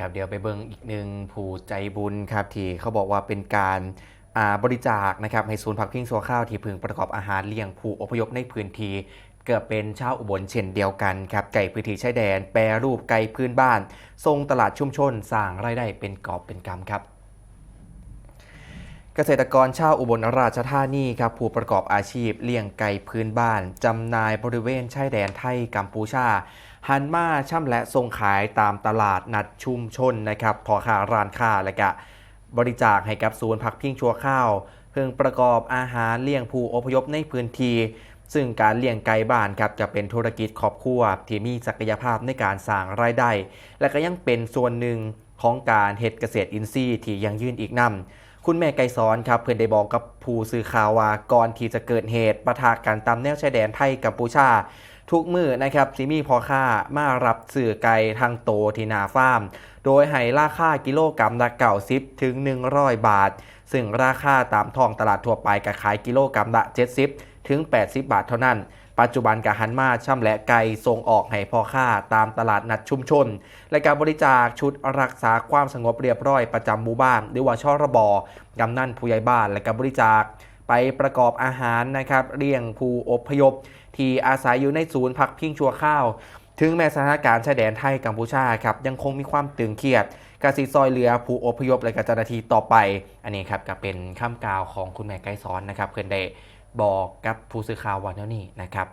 ครับเดี๋ยวไปเบิ่งอีกหนึ่งผู้ใจบุญครับที่เขาบอกว่าเป็นการบริจาคนะครับให้ศูนย์พักพิงสัวข้าวที่พึงประกอบอาหารเลี้ยงผู้อพยพในพื้นที่เกิดเป็นชาวอุบลเช่นเดียวกันครับไก่พื้นที่ชายแดน แปรรูปไก่พื้นบ้าน ทรงตลาดชุมชนสร้างรายได้เป็นกอบเป็นกำครับ กษตรกรชาวอุบลราชธานีครับผู้ประกอบอาชีพเลี้ยงไก่พื้นบ้านจำหน่ายบริเวณชายแดนไทยกัมพูชาหันมาช่ำและส่งขายตามตลาดนัดชุมชนนะครับพอค้าร้านค้าและก็บริจาคให้กับศูนย์พักพิงชั่วข้าว เพื่อประกอบอาหารเลี้ยงผู้อพยพในพื้นที่ซึ่งการเลี้ยงไก่บ้านครับจะเป็นธุรกิจครอบครัวที่มีศักยภาพในการสร้างรายได้ และก็ยังเป็นส่วนหนึ่งของการเฮ็ดเกษตรอินทรีย์ที่ยังยืนอีกนำ คุณแม่ไก่สอนครับเพื่อนได้บอกกับผู้สื่อข่าวว่าก่อนที่จะเกิดเหตุประทะกันตามแนวชายแดนไทยกัมพูชา ทุกมือนะครับซิมีพอค่ามารับสื่อไก่ทางโตที่นาฟาร์มโดยให้ราคากิโลกรัมละเก่าซิถึง 100 บาท ซึ่งราคาตามท้องตลาดทั่วไปก็ขายกิโลกรัมละ 70 ถึง 80 บาทเท่านั้น ปัจจุบันกหันมาช่ำและไก่ส่งออกให้พ่อค้าตามตลาดนัดชุมชน และการบริจาคชุดรักษาความสงบเรียบร้อยประจำหมู่บ้าน หรือว่าช่อระบอกำนันผู้ใหญ่บ้าน และการบริจาคไปประกอบอาหารนะครับเลี้ยงผู้อพยพ ที่อาศัยอยู่ในศูนย์พักพิงชั่วข้าว ถึงแม้สถานการณ์ชายแดนไทยกัมพูชาครับยังคงมีความตึงเครียดกสิซอยเรือผู้อพยพและก็เจ้าหน้าที่ต่อไป อันนี้ครับก็เป็นคำกล่าวของคุณแม่ไกรสอนนะครับเพื่อนได้ บอกกับผู้สื่อข่าววันนี้นะครับ